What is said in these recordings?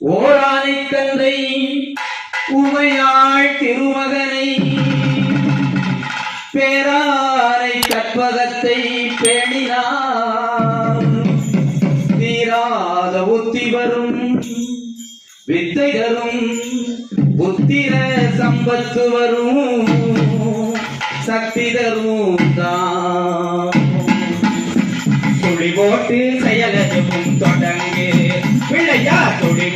ஓரானை தந்தை உமையாள் திருமகனை பேரானை கற்பகத்தை பேணினார். தீராத ஒத்தி வரும் வித்தை தரும் புத்திர சம்பத்து வரும் சக்தி தரும் தான்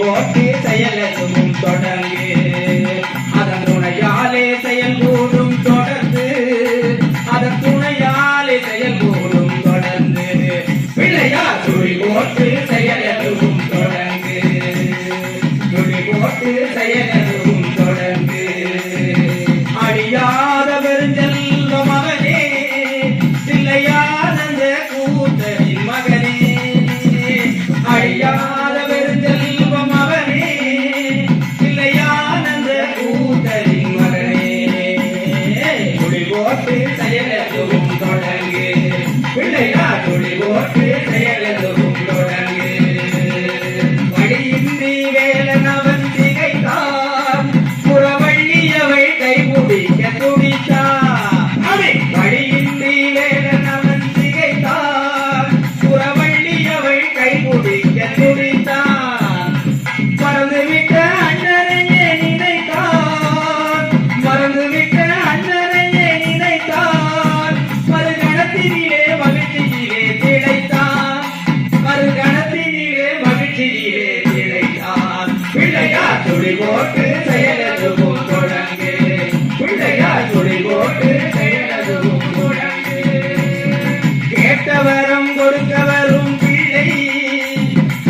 போற்றி செயலையும் தொடங்கு அதன் துணையாலே செயல்கூடும் தொடர்ந்து. அதன் துணையாலே செயல்கூடும் தொடர்ந்து. பிள்ளையார் துணி போற்று செயலையும் தொடங்கு துணி போற்று செயலை வரம் கொடுக்க வரும் பிள்ளை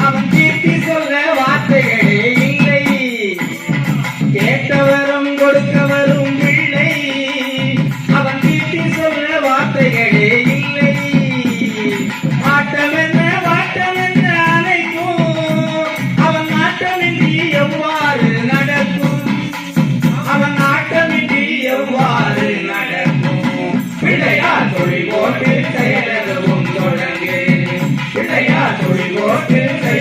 அவன் தீர்த்தி சொல்ல வார்த்தைகளே இல்லை. கேட்ட வரம் கொடுக்க வரும் பிள்ளை அவன் தீர்த்தி சொல்ல வார்த்தைகள் we walking.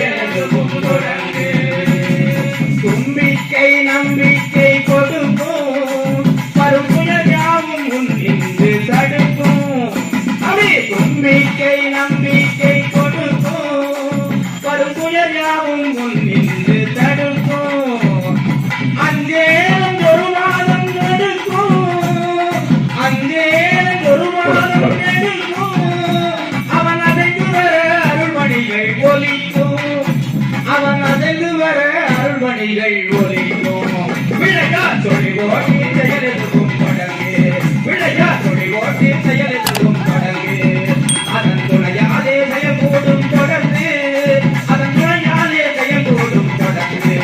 கைகள் ஒலிக்கும் விளையா சொல்லுவோம் செயலுக்கும் தொடங்கு விளையா சொல்லுவோம் செயலுக்கும் தொடங்கு அதன் துணையாலே பயங்கூடும் தொடர்ந்து அதன் துணையாலே பயங்கூடும் தொடர்ந்து.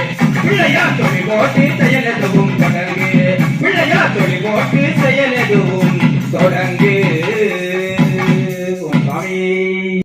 விளையா சொல்லுவோம் செயலுக்கும் தொடங்கு விளையா சொல்லுவோம்